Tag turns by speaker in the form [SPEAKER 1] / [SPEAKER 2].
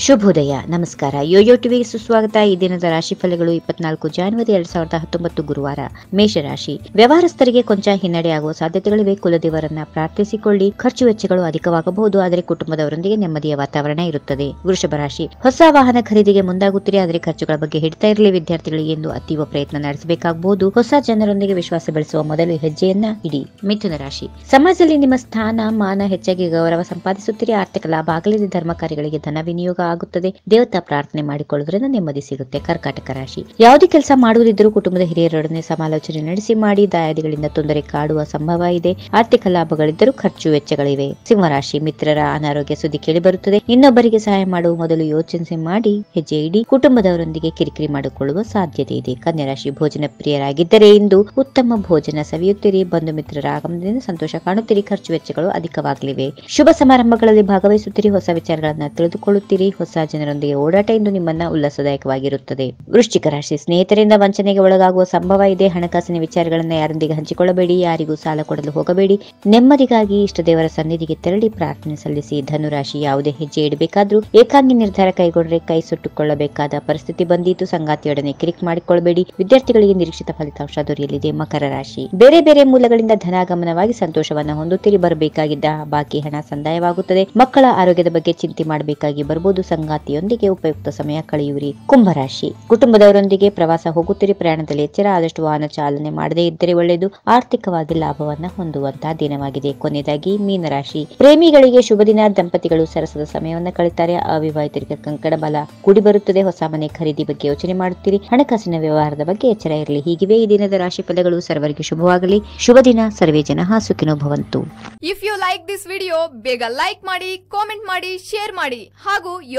[SPEAKER 1] ಶುಭೋದಯ, ನಮಸ್ಕಾರ. ಯೋಯೋ ಟಿವಿಗೆ ಸುಸ್ವಾಗತ. ಈ ದಿನದ ರಾಶಿ ಫಲಗಳು ಇಪ್ಪತ್ನಾಲ್ಕು ಜಾನ್ವರಿ ಎರಡ್ ಸಾವಿರದ ಹತ್ತೊಂಬತ್ತು ಗುರುವಾರ. ಮೇಷರಾಶಿ. ವ್ಯವಹಾರಸ್ಥರಿಗೆ ಕೊಂಚ ಹಿನ್ನಡೆ ಆಗುವ ಸಾಧ್ಯತೆಗಳಿವೆ. ಕುಲದೇವರನ್ನ ಪ್ರಾರ್ಥಿಸಿಕೊಳ್ಳಿ. ಖರ್ಚು ವೆಚ್ಚಗಳು ಅಧಿಕವಾಗಬಹುದು. ಆದರೆ ಕುಟುಂಬದವರೊಂದಿಗೆ ನೆಮ್ಮದಿಯ ವಾತಾವರಣ ಇರುತ್ತದೆ. ವೃಷಭ ರಾಶಿ. ಹೊಸ ವಾಹನ ಖರೀದಿಗೆ ಮುಂದಾಗುತ್ತೀರಿ. ಆದರೆ ಖರ್ಚುಗಳ ಬಗ್ಗೆ ಹಿಡಿತಾ ಇರಲಿ. ವಿದ್ಯಾರ್ಥಿಗಳಿಗೆ ಎಂದು ಅತೀವ ಪ್ರಯತ್ನ ನಡೆಸಬೇಕಾಗಬಹುದು. ಹೊಸ ಜನರೊಂದಿಗೆ ವಿಶ್ವಾಸ ಬೆಳೆಸುವ ಮೊದಲು ಹೆಜ್ಜೆಯನ್ನ ಇಡಿ. ಮಿಥುನ ರಾಶಿ. ಸಮಾಜದಲ್ಲಿ ನಿಮ್ಮ ಸ್ಥಾನ, ಮಾನ ಹೆಚ್ಚಾಗಿ ಗೌರವ ಸಂಪಾದಿಸುತ್ತಿರಿ. ಆರ್ಥಿಕ ಲಾಭ ಆಗಲಿದೆ. ಧರ್ಮ ಕಾರ್ಯಗಳಿಗೆ ಧನ ವಿನಿಯೋಗ ಆಗುತ್ತದೆ. ದೇವತಾ ಪ್ರಾರ್ಥನೆ ಮಾಡಿಕೊಳ್ಳುವುದರಿಂದ ನೆಮ್ಮದಿ ಸಿಗುತ್ತೆ. ಕರ್ಕಾಟಕ ರಾಶಿ. ಯಾವುದೇ ಕೆಲಸ ಮಾಡುವುದಿದ್ದರೂ ಕುಟುಂಬದ ಹಿರಿಯರೊಡನೆ ಸಮಾಲೋಚನೆ ನಡೆಸಿ, ಮಾಡಿ, ದಾಯಾದಿಗಳಿಂದ ತೊಂದರೆ ಕಾಡುವ ಸಂಭವ ಇದೆ. ಆರ್ಥಿಕ ಲಾಭಗಳಿದ್ದರೂ ಖರ್ಚು ವೆಚ್ಚಗಳಿವೆ. ಸಿಂಹರಾಶಿ ಮಿತ್ರರ ಅನಾರೋಗ್ಯ ಸುದ್ದಿ ಕೇಳಿ ಬರುತ್ತದೆ. ಇನ್ನೊಬ್ಬರಿಗೆ ಸಹಾಯ ಮಾಡುವ ಮೊದಲು ಯೋಚನೆ ಮಾಡಿ, ಹೆಜ್ಜೆ ಇಡಿ. ಕುಟುಂಬದವರೊಂದಿಗೆ ಕಿರಿಕಿರಿ ಮಾಡಿಕೊಳ್ಳುವ ಸಾಧ್ಯತೆ ಇದೆ. ಕನ್ಯಾ ರಾಶಿ ಭೋಜನ ಪ್ರಿಯರಾಗಿದ್ದರೆ ಇಂದು ಉತ್ತಮ ಭೋಜನ ಸವಿಯುತ್ತೀರಿ. ಬಂಧು ಮಿತ್ರರ ಆಗಮನದಿಂದ ಸಂತೋಷ ಕಾಣುತ್ತೀರಿ. ಖರ್ಚು ವೆಚ್ಚಗಳು ಅಧಿಕವಾಗಲಿವೆ. ಶುಭ ಸಮಾರಂಭಗಳಲ್ಲಿ ಭಾಗವಹಿಸುತ್ತೀರಿ. ಹೊಸ ವಿಚಾರಗಳನ್ನು ತಿಳಿದುಕೊಳ್ಳುತ್ತೀರಿ. ಹೊಸ ಜನರೊಂದಿಗೆ ಓಡಾಟ ಇಂದು ನಿಮ್ಮನ್ನ ಉಲ್ಲಾಸದಾಯಕವಾಗಿರುತ್ತದೆ. ವೃಶ್ಚಿಕ ರಾಶಿ ಸ್ನೇಹಿತರಿಂದ ವಂಚನೆಗೆ ಒಳಗಾಗುವ ಸಂಭವ ಇದೆ. ಹಣಕಾಸಿನ ವಿಚಾರಗಳನ್ನ ಯಾರೊಂದಿಗೆ ಹಂಚಿಕೊಳ್ಳಬೇಡಿ. ಯಾರಿಗೂ ಸಾಲ ಕೊಡಲು ಹೋಗಬೇಡಿ. ನೆಮ್ಮದಿಗಾಗಿ ಇಷ್ಟ ದೇವರ ಸನ್ನಿಧಿಗೆ ತೆರಳಿ ಪ್ರಾರ್ಥನೆ ಸಲ್ಲಿಸಿ ಧನುರಾಶಿ ಯಾವುದೇ ಹೆಜ್ಜೆ ಇಡಬೇಕಾದ್ರೂ ಏಕಾಂಗಿ ನಿರ್ಧಾರ ಕೈಗೊಂಡ್ರೆ ಕೈ ಸುಟ್ಟುಕೊಳ್ಳಬೇಕಾದ ಪರಿಸ್ಥಿತಿ ಬಂದಿತು. ಸಂಗಾತಿಯೊಡನೆ ಕಿರಿಕ್ ಮಾಡಿಕೊಳ್ಳಬೇಡಿ ವಿದ್ಯಾರ್ಥಿಗಳಿಗೆ ನಿರೀಕ್ಷಿತ ಫಲಿತಾಂಶ ದೊರೆಯಲಿದೆ. ಮಕರ ರಾಶಿ. ಬೇರೆ ಬೇರೆ ಮೂಲಗಳಿಂದ ಧನಾಗಮನವಾಗಿ ಸಂತೋಷವನ್ನ ಹೊಂದುತ್ತಿರಿ. ಬರಬೇಕಾಗಿದ್ದ ಬಾಕಿ ಹಣ ಸಂದಾಯವಾಗುತ್ತದೆ. ಮಕ್ಕಳ ಆರೋಗ್ಯದ ಬಗ್ಗೆ ಚಿಂತೆ ಮಾಡಬೇಕಾಗಿ ಬರಬಹುದು ಸಂಗಾತಿಯೊಂದಿಗೆ ಉಪಯುಕ್ತ ಸಮಯ ಕಳೆಯುವಿರಿ. ಕುಂಭರಾಶಿ. ಕುಟುಂಬದವರೊಂದಿಗೆ ಪ್ರವಾಸ ಹೋಗುತ್ತಿರಿ. ಪ್ರಯಾಣದಲ್ಲಿ ಎಚ್ಚರ ಆದಷ್ಟು ವಾಹನ ಚಾಲನೆ ಮಾಡದೇ ಇದ್ದರೆ ಒಳ್ಳೆಯದು. ಆರ್ಥಿಕವಾಗಿ ಲಾಭವನ್ನ ಹೊಂದುವಂತಹ ದಿನವಾಗಿದೆ. ಕೊನೆಯದಾಗಿ ಮೀನರಾಶಿ. ಪ್ರೇಮಿಗಳಿಗೆ ಶುಭ ದಿನ. ದಂಪತಿಗಳು ಸರಸದ ಸಮಯವನ್ನು ಕಳೀತಾರೆ ಅವಿವಾಹಿತರಿಗೆ ಕಂಕಣ ಬಲ ಕೂಡಿ ಬರುತ್ತದೆ. ಹೊಸ ಮನೆ ಖರೀದಿ ಬಗ್ಗೆ ಯೋಚನೆ ಮಾಡುತ್ತೀರಿ. ಹಣಕಾಸಿನ ವ್ಯವಹಾರದ ಬಗ್ಗೆ ಎಚ್ಚರ ಇರಲಿ. ಹೀಗಿವೆ ಈ ದಿನದ ರಾಶಿ ಫಲಗಳು ಸರ್ವರಿಗೆ ಶುಭವಾಗಲಿ. ಶುಭ ದಿನ. ಸರ್ವೇ ಜನ ಸುಖಿನೋ ಭವಂತು.
[SPEAKER 2] If you like this video ಬೇಗ ಲೈಕ್ ಮಾಡಿ ಕಾಮೆಂಟ್ ಮಾಡಿ ಶೇರ್ ಮಾಡಿ. ಹಾಗೂ